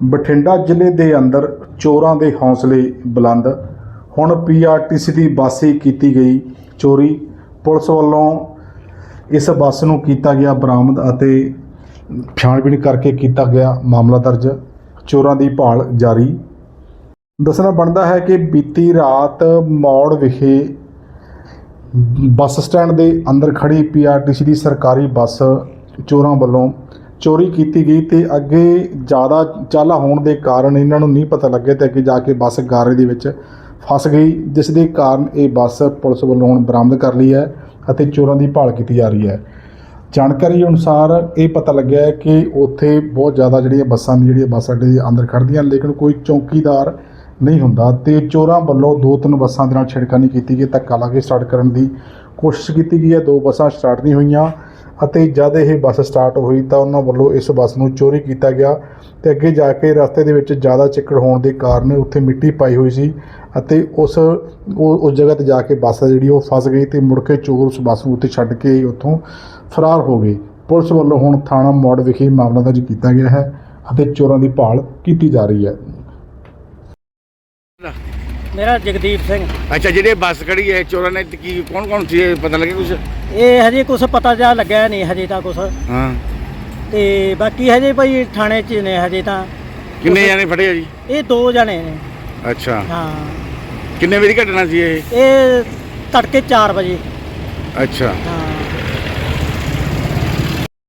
ਬਠਿੰਡਾ ਜ਼ਿਲ੍ਹੇ ਦੇ ਅੰਦਰ ਚੋਰਾਂ ਦੇ ਹੌਸਲੇ ਬੁਲੰਦ। ਹੁਣ ਪੀਆਰਟੀਸੀ ਦੀ ਬੱਸ ਹੀ ਕੀਤੀ ਗਈ ਚੋਰੀ। ਪੁਲਿਸ ਵੱਲੋਂ ਇਸ ਬੱਸ ਨੂੰ ਕੀਤਾ ਗਿਆ ਬਰਾਮਦ ਅਤੇ ਛਾਣਬੀਣ ਕਰਕੇ ਕੀਤਾ ਗਿਆ ਮਾਮਲਾ ਦਰਜ। ਚੋਰਾਂ ਦੀ ਭਾਲ ਜਾਰੀ। ਦੱਸਣਾ ਬਣਦਾ ਹੈ ਕਿ ਬੀਤੀ ਰਾਤ ਮੌੜ ਵਿਖੇ ਬੱਸ ਸਟੈਂਡ ਦੇ ਅੰਦਰ ਖੜੀ ਪੀਆਰਟੀਸੀ ਦੀ ਸਰਕਾਰੀ ਬੱਸ ਚੋਰਾਂ ਵੱਲੋਂ ਚੋਰੀ ਕੀਤੀ ਗਈ ਤੇ ਅੱਗੇ ਜ਼ਿਆਦਾ ਚਾਲਾ ਹੋਣ ਦੇ ਕਾਰਨ ਇਹਨਾਂ ਨੂੰ ਨਹੀਂ ਪਤਾ ਲੱਗਿਆ ਤੇ ਅੱਗੇ ਜਾ ਕੇ ਬੱਸ ਗਾਰੇ ਦੇ ਵਿੱਚ ਫਸ ਗਈ, ਜਿਸ ਦੇ ਕਾਰਨ ਇਹ ਬੱਸ ਪੁਲਿਸ ਵੱਲੋਂ ਹੁਣ ਬਰਾਮਦ ਕਰ ਲਈ ਹੈ ਅਤੇ ਚੋਰਾਂ ਦੀ ਭਾਲ ਕੀਤੀ ਜਾ ਰਹੀ ਹੈ। ਜਾਣਕਾਰੀ ਅਨੁਸਾਰ ਇਹ ਪਤਾ ਲੱਗਿਆ ਹੈ ਕਿ ਉੱਥੇ ਬਹੁਤ ਜ਼ਿਆਦਾ ਜਿਹੜੀਆਂ ਬੱਸਾਂ ਦੀ ਜਿਹੜੀਆਂ ਬੱਸ ਅੱਡੇ ਦੇ ਅੰਦਰ ਖੜ੍ਹਦੀਆਂ ਲੇਕਿਨ ਕੋਈ ਚੌਕੀਦਾਰ ਨਹੀਂ ਹੁੰਦਾ ਤੇ ਚੋਰਾਂ ਵੱਲੋਂ ਦੋ ਤਿੰਨ ਬੱਸਾਂ ਦੇ ਨਾਲ ਛਿੜਕਾਨੀ ਕੀਤੀ ਗਈ ਧੱਕਾ ਲਾ ਕੇ ਸਟਾਰਟ ਕਰਨ ਦੀ ਕੋਸ਼ਿਸ਼ ਕੀਤੀ ਗਈ ਹੈ। ਦੋ ਬੱਸਾਂ ਸਟਾਰਟ ਨਹੀਂ ਹੋਈਆਂ। ਅਤੇ ਜਦ ਇਹ ਬੱਸ ਸਟਾਰਟ ਹੋਈ ਤਾਂ ਉਹਨਾਂ ਵੱਲੋਂ ਇਸ ਬੱਸ ਨੂੰ ਚੋਰੀ ਕੀਤਾ ਗਿਆ ਤੇ ਅੱਗੇ ਜਾ ਕੇ ਰਸਤੇ ਦੇ ਵਿੱਚ ਜ਼ਿਆਦਾ ਚਿੱਕੜ ਹੋਣ ਦੇ ਕਾਰਨ ਉੱਥੇ ਮਿੱਟੀ ਪਾਈ ਹੋਈ ਸੀ ਅਤੇ ਉਸ, ਉਹ- ਉਸ ਜਗ੍ਹਾ ਤੇ ਜਾ ਕੇ ਬੱਸ ਜਿਹੜੀ ਉਹ ਫਸ ਗਈ ਤੇ ਮੁੜ ਕੇ ਚੋਰ ਉਸ ਬੱਸ ਨੂੰ ਉੱਥੇ ਛੱਡ ਕੇ ਉੱਥੋਂ ਫਰਾਰ ਹੋ ਗਏ। ਪੁਲਿਸ ਵੱਲੋਂ ਹੁਣ ਥਾਣਾ ਮੌੜ ਵਿਖੇ ਮਾਮਲਾ ਦਰਜ ਕੀਤਾ ਗਿਆ ਹੈ ਅਤੇ ਚੋਰਾਂ ਦੀ ਭਾਲ ਕੀਤੀ ਜਾ ਰਹੀ ਹੈ। ਮੇਰਾ ਜਗਦੀਪ ਸਿੰਘ। ਅੱਛਾ ਜਿਹੜੇ ਬੱਸ ਖੜੀ ਹੈ ਚੋਰਾਂ ਨੇ ਤੇ ਕੀ ਕੌਣ ਕੌਣ ਸੀ? ਇਹ ਪਤਾ ਲੱਗਿਆ ਕੁਝ ਇਹ ਹਜੇ ਕੁਝ ਪਤਾ ਜਾ ਲੱਗਿਆ ਨਹੀਂ ਹਜੇ ਤਾਂ ਕੁਝ ਹਾਂ। ਤੇ ਬਾਕੀ ਹਜੇ ਭਾਈ ਥਾਣੇ 'ਚ ਨੇ ਹਜੇ ਤਾਂ। ਕਿੰਨੇ ਜਾਣੇ ਫੜੇ ਆ ਜੀ? ਇਹ ਦੋ ਜਣੇ ਨੇ। ਅੱਛਾ। ਹਾਂ। ਕਿੰਨੇ ਵਜੇ ਦੀ ਘਟਨਾ ਸੀ ਇਹ? ਇਹ ਤੜਕੇ 4 ਵਜੇ। ਅੱਛਾ। ਹਾਂ।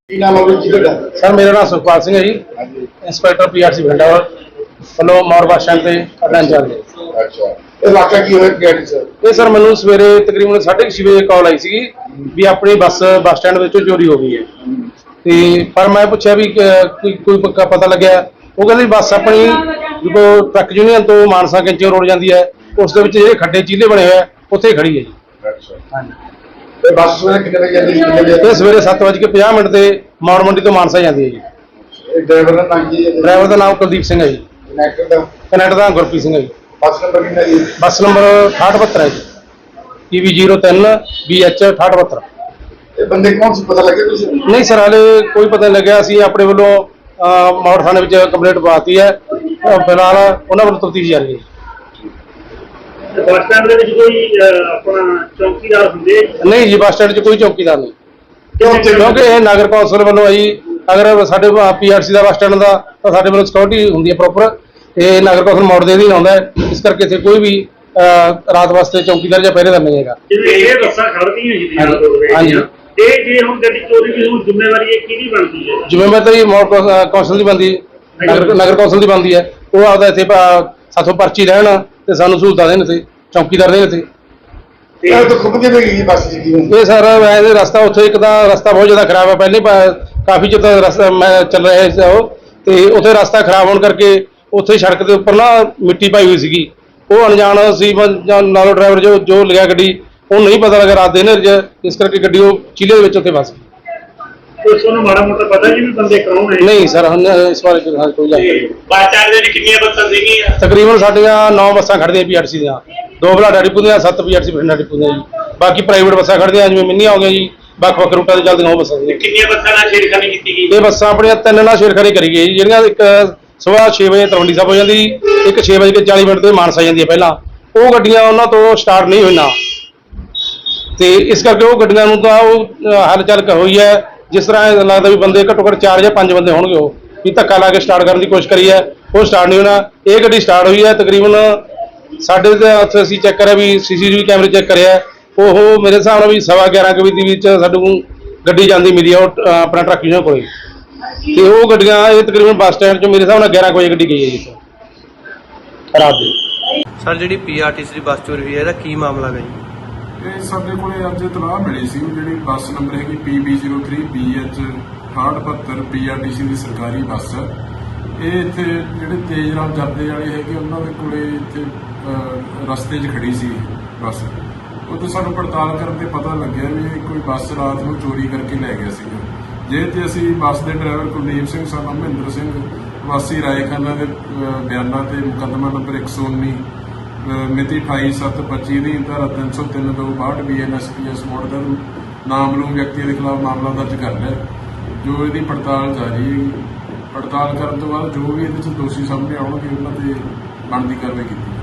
ਕੀ ਨਾਮ ਹੈ ਜੀ ਤੁਹਾਡਾ? ਸਰ ਮੇਰਾ ਨਾਮ ਸੁਖਪਾਲ ਸਿੰਘ ਹੈ ਜੀ। ਇੰਸਪੈਕਟਰ ਪੀਆਰਸੀ ਬਠਿੰਡਾ ਵੱਲੋਂ। ਮੌਰ ਬੱਸ ਸਟੈਂਡ ਤੇ ਇੰਚਾਰਜ ਅੱਛਾ। ਇਹ ਵਾਕਿਆ ਕੀ ਹੋਇਆ ਗੈਰੀ ਸਰ? ਇਹ ਸਰ ਮੈਨੂੰ ਸਵੇਰੇ ਤਕਰੀਬਨ 6:30 ਵਜੇ ਕਾਲ ਆਈ ਸੀਗੀ ਵੀ ਆਪਣੀ ਬੱਸ ਬੱਸ ਸਟੈਂਡ ਵਿੱਚੋਂ ਚੋਰੀ ਹੋ ਗਈ ਹੈ। ਤੇ ਪਰ ਮੈਂ ਪੁੱਛਿਆ ਵੀ ਕਿ- ਕੋਈ ਕੋਈ ਪੱਕਾ ਪਤਾ ਲੱਗਿਆ? ਉਹ ਕਹਿੰਦੇ ਵੀ ਬੱਸ ਆਪਣੀ ਜਦੋਂ ਟਰੱਕ ਯੂਨੀਅਨ ਤੋਂ ਮਾਨਸਾ ਕੈਂਚਰ ਰੋਡ ਜਾਂਦੀ ਹੈ ਉਸ ਦੇ ਵਿੱਚ ਜਿਹੜੇ ਖੱਡੇ ਚੀਲੇ ਬਣੇ ਹੋਏ ਆ ਉੱਥੇ ਹੀ ਖੜੀ ਹੈ ਜੀ। ਅੱਛਾ। ਇਹ ਬੱਸ ਸਵੇਰੇ ਕਿੰਨੇ ਵਜੇ ਜਾਂਦੀ ਵਜੇ ਇਹ ਸਵੇਰੇ 7:50 ਮਿੰਟ ਤੇ ਮੌੜ ਮੰਡੀ ਤੋਂ ਮਾਨਸਾ ਜਾਂਦੀ ਹੈ ਜੀ। ਇਹ ਡਰਾਈਵਰ ਦਾ ਨਾਮ ਕੀ ਹੈ? ਡਰਾਈਵਰ ਦਾ ਨਾਮ ਕੁਲਦੀਪ ਸਿੰਘ ਹੈ ਜੀ। ਕਨੈਕਟਰ ਦਾ? ਕਨੈਕਟ ਦਾ ਗੁਰਪ੍ਰੀਤ ਸਿੰਘ ਹੈ ਜੀ। ਬੱਸ ਨੰਬਰ ਕਿੰਨਾ ਜੀ? ਬੱਸ ਨੰਬਰ 6872 ਹੈ ਜੀ। PV03 BH 6872 ਇਹ ਬੰਦੇ ਕੌਣ ਸੀ? ਪਤਾ ਲੱਗਿਆ ਕੁਝ ਨਹੀਂ ਸਰ ਹਾਲੇ ਕੋਈ ਪਤਾ ਨਹੀਂ ਲੱਗਿਆ। ਅਸੀਂ ਆਪਣੇ ਵੱਲੋਂ ਮੌੜ ਥਾਣੇ ਵਿੱਚ ਕੰਪਲੇਂਟ ਪਾਤੀ ਹੈ। ਫਿਲਹਾਲ ਉਹਨਾਂ ਵੱਲੋਂ ਤਫਤੀਸ਼ ਜਾਰੀ ਹੈ। ਬੱਸ ਸਟੈਂਡ ਦੇ ਵਿੱਚ ਕੋਈ ਅਹ, ਆਪਣਾ ਚੌਕੀਦਾਰ ਹੁੰਦੇ? ਨਹੀਂ ਜੀ ਬੱਸ ਸਟੈਂਡ 'ਚ ਕੋਈ ਚੌਕੀਦਾਰ ਨਹੀਂ। ਕਿਉਂ ਕਿਉਂਕਿ ਇਹ ਨਗਰ ਕੌਂਸਲ ਵੱਲੋਂ ਜੀ ਅਗਰ ਸਾਡੇ ਪੀਆਰਸੀ ਦਾ ਬੱਸ ਸਟੈਂਡ ਦਾ ਤਾਂ ਸਾਡੇ ਵੱਲੋਂ ਸਿਕਿਉਰਿਟੀ ਹੁੰਦੀ ਹੈ ਪ੍ਰੋਪਰ ਤੇ ਨਗਰ ਕੌਂਸਲ ਮੌੜ ਦੇ ਅਧੀਨ ਆਉਂਦਾ ਹੈ। ਇਸ ਕਰਕੇ ਇੱਥੇ ਕੋਈ ਵੀ ਅਹ, ਰਾਤ ਵਾਸਤੇ ਚੌਕੀਦਾਰ ਜਾਂ ਪਹਿਰੇਦਾਰ ਨਹੀਂ ਹੈਗਾ। ਜਿਵੇਂ ਇਹ ਬੱਸਾਂ ਖੜਦੀਆਂ ਜੀ ਹਾਂਜੀ, ਦੋ। ਇਹ ਜੇ ਹੁਣ ਗੱਡੀ ਚੋਰੀ ਦੀ ਹੁਣ ਜ਼ਿੰਮੇਵਾਰੀ ਇਹ ਕਿਹਦੀ ਬਣਦੀ ਹੈ? ਜ਼ਿੰਮੇਵਾਰੀ ਤਾਂ ਜੀ ਮੌੜ ਕੌ- ਅਹ, ਕੌਂਸਲ ਦੀ ਬੰਦੀ ਨਗਰ ਨਗਰ ਕੌਂਸਲ ਦੀ ਬੰਦੀ ਹੈ। ਉਹ ਆਪਦਾ ਇੱਥੇ ਅਹ, ਸਾਥੋਂ ਪਰਚੀ ਰਹਿਣ ਤੇ ਸਾਨੂੰ ਸਹੂਲਤਾਂ ਦੇਣ ਤੇ ਚੌਕੀਦਾਰ ਦੇਣ ਤੇ ਇਹ ਤਾਂ ਖੁੱਬ ਕਿਵੇਂ ਗਈ ਬੱਸ ਜੀ ਕਿਉਂ ਇਹ ਸਰ ਵੈਸੇ ਰਸਤਾ ਉੱਥੇ ਇੱਕ ਤਾਂ ਰਸਤਾ ਬਹੁਤ ਜ਼ਿਆਦਾ ਖਰਾਬ ਹੈ। ਪਹਿਲੇ ਪ- ਕਾਫੀ ਚਿਰ ਤੋਂ ਰਸਤਾ ਮੈਂ ਚੱਲ ਰਿਹਾ ਸੀ ਉਹ। ਤੇ ਉੱਥੇ ਰਸਤਾ ਖਰਾਬ ਹੋਣ ਕਰਕੇ ਉੱਥੇ ਸੜਕ ਦੇ ਉੱਪਰ ਨਾ ਮਿੱਟੀ ਪਾਈ ਹੋਈ ਸੀਗੀ। ਉਹ ਅਣਜਾਣ ਸੀ ਜਾਂ ਨਾਲੋ ਡਰਾਈਵਰ ਜੋ ਜੋ ਲਿਆ ਗੱਡੀ ਉਹ ਨਹੀਂ ਪਤਾ ਲੱਗਾ ਰਾਤ ਦੇ ਹਨੇਰੇ 'ਚ ਇਸ ਕਰਕੇ ਗੱਡੀ ਉਹ ਚੀਲੇ ਦੇ ਵਿੱਚ ਉੱਥੇ ਫਸ ਗਈ। ਕੋਈ ਤੁਹਾਨੂੰ ਮਾੜਾ ਮੋਟਾ ਪਤਾ ਜੀ ਵੀ ਬੰਦੇ ਕੌਣ ਹੈ ਨਹੀਂ ਸਰ ਹੁਣ ਇਸ ਬਾਰੇ ਕੋਈ ਜਾਣਕਾਰੀ ਸਟੈਂਡ ਦੇ ਵਿੱਚ ਕਿੰਨੀਆਂ ਬੱਸਾਂ ਸੀਗੀਆਂ? ਤਕਰੀਬਨ ਸਾਡੀਆਂ 9 ਬੱਸਾਂ ਖੜਦੀਆਂ ਪੀਆਰਸੀ ਦੀਆਂ। ਦੋ ਬਲਾਡਾ ਡਿਪੂ ਦੀਆਂ 7 ਪੀਆਰਸੀ ਬਠਿੰਡਾ ਡਿਪੂ ਦੀਆਂ ਜੀ। ਬਾਕੀ ਪ੍ਰਾਈਵੇਟ ਬੱਸਾਂ ਖੜਦੀਆਂ ਜਿਵੇਂ ਮਿੰਨੀਆਂ ਹੋ ਗਈਆਂ ਜੀ ਵੱਖ ਵੱਖ ਰੂਟਾਂ ਤੇ ਚੱਲਦੀਆਂ ਉਹ ਬੱਸਾਂ ਕਿੰਨੀਆਂ ਬੱਸਾਂ ਨਾਲ ਛੇੜਖਾਨੀ ਕੀਤੀ ਗਈ? ਇਹ ਬੱਸਾਂ ਆਪਣੀਆਂ ਤਿੰਨ ਨਾਲ ਛੇੜਖਾਨੀ ਕਰੀ ਗਈ ਜਿਹੜੀਆਂ ਇੱਕ ਸਵੇਰ 6 ਵਜੇ ਤਲਵੰਡੀ ਸਾਹਿਬ ਹੋ ਜਾਂਦੀ ਇੱਕ 6 ਵਜੇ ਕੇ 40 ਮਿੰਟ ਤੇ ਮਾਨਸਾ ਜਾਂਦੀ ਹੈ ਪਹਿਲਾਂ। ਉਹ ਗੱਡੀਆਂ ਉਹਨਾਂ ਤੋਂ ਸਟਾਰਟ ਨਹੀਂ ਹੋਈਆਂ। ਤੇ ਇਸ ਕਰਕੇ ਉਹ ਗੱਡੀਆਂ ਨੂੰ ਤਾਂ ਉਹ ਅਹ, ਹਲਚਲ ਹੋਈ ਹੈ। ਜਿਸ ਤਰ੍ਹਾਂ ਲੱਗਦਾ ਵੀ ਬੰਦੇ ਘੱਟੋ ਘੱਟ 4 ਜਾਂ 5 ਬੰਦੇ ਹੋਣਗੇ ਉਹ। ਵੀ ਧੱਕਾ ਲਾ ਕੇ ਸਟਾਰਟ ਕਰਨ ਦੀ ਕੋਸ਼ਿਸ਼ ਕਰੀ ਹੈ। ਉਹ ਸਟਾਰਟ ਨਹੀਂ ਹੋਣਾ। ਇਹ ਗੱਡੀ ਸਟਾਰਟ ਹੋਈ ਹੈ ਤਕਰੀਬਨ ਸਾਡੇ ਤੇ ਉੱਥੇ ਅਸੀਂ ਚੈੱਕ ਕਰਿਆ ਵੀ ਸੀਸੀਟੀਵੀ ਕੈਮਰੇ ਚੈੱਕ ਕਰਿਆ। ਉਹ ਮੇਰੇ ਹਿਸਾਬ ਨਾਲ ਵੀ ਸਵਾ 11 ਕੁ ਵਜੇ ਦੇ ਵਿੱਚ ਸਾਨੂੰ ਗੱਡੀ ਜਾਂਦੀ ਮਿਲੀ ਆ ਉਹ ਆਪਣਾ ਟਰੱਕ ਜਿਹਨਾਂ ਕੋਲੇ। ਤੇ ਉਹ ਗੱਡੀਆਂ ਇਹ ਤਕਰੀਬਨ ਬੱਸ ਸਟੈਂਡ ਚੋਂ ਮੇਰੇ ਹਿਸਾਬ ਨਾਲ 11 ਕੁ ਵਜੇ ਗੱਡੀ ਗਈ ਹੈ ਜੀ। ਇੱਥੋਂ। ਰਾਤ ਦੀ। ਸਰ ਜਿਹੜੀ ਪੀਆਰਟੀਸੀ ਦੀ ਬੱਸ ਚੋਰੀ ਹੋਈ ਹੈ ਇਹਦਾ ਕੀ ਮਾਮਲਾ ਹੈ ਜੀ? ਇਹ ਸਾਡੇ ਕੋਲੇ ਅੱਜ ਇਤਲਾਹ ਮਿਲੀ ਸੀ ਵੀ ਜਿਹੜੀ ਬੱਸ ਨੰਬਰ ਹੈਗੀ PB03BH 6872 PRTC ਦੀ ਸਰਕਾਰੀ ਬੱਸ ਹੈ। ਇਹ ਇੱਥੇ ਜਿਹੜੇ ਤੇਜ਼ ਰਾਮ ਜਾਂਦੇ ਵਾਲੇ ਹੈਗੇ ਉਹਨਾਂ ਦੇ ਕੋਲੇ ਇੱਥੇ ਅਹ, ਰਸਤੇ 'ਚ ਖੜੀ ਸੀ ਬੱਸ। ਉਹ ਤੋਂ ਸਾਨੂੰ ਪੜਤਾਲ ਕਰਨ ਤੇ ਪਤਾ ਲੱਗਿਆ ਵੀ ਇਹ ਕੋਈ ਬੱਸ ਰਾਤ ਨੂੰ ਚੋਰੀ ਕਰਕੇ ਲੈ ਗਿਆ ਸੀਗਾ। ਜੇ ਤੇ ਅਸੀਂ ਬੱਸ ਦੇ ਡਰਾਈਵਰ ਕੁਲਦੀਪ ਸਿੰਘ ਸਾਨਾ ਮਹਿੰਦਰ ਸਿੰਘ, ਵਾਸੀ ਰਾਏਖਾਨਾ ਦੇ ਬਿਆਨਾਂ ਤੇ ਮੁਕੱਦਮਾ ਨੰਬਰ 119 ਅਹ, ਮਿਤੀ 28/7/25 ਦੀ ਧਾਰਾ 303 ਤੋਂ 62 ਬੀਐਨਐਸਪੀਐਸ ਮੋਡ ਦਾ ਨਾਮਲੂਮ ਵਿਅਕਤੀ ਦੇ ਖਿਲਾਫ ਮਾਮਲਾ ਦਰਜ ਕਰ ਲਿਆ। ਜੋ ਇਹਦੀ ਪੜਤਾਲ ਜਾਰੀ ਹੈ, ਪੜਤਾਲ ਕਰਨ ਤੋਂ ਬਾਅਦ ਜੋ ਵੀ ਇਹਦੇ ਚ ਦੋਸ਼ੀ ਸਾਹਮਣੇ ਆਉਣਗੇ, ਉਹਨਾਂ ਤੇ ਬਣਦੀ ਕਾਰਵਾਈ ਕੀਤੀ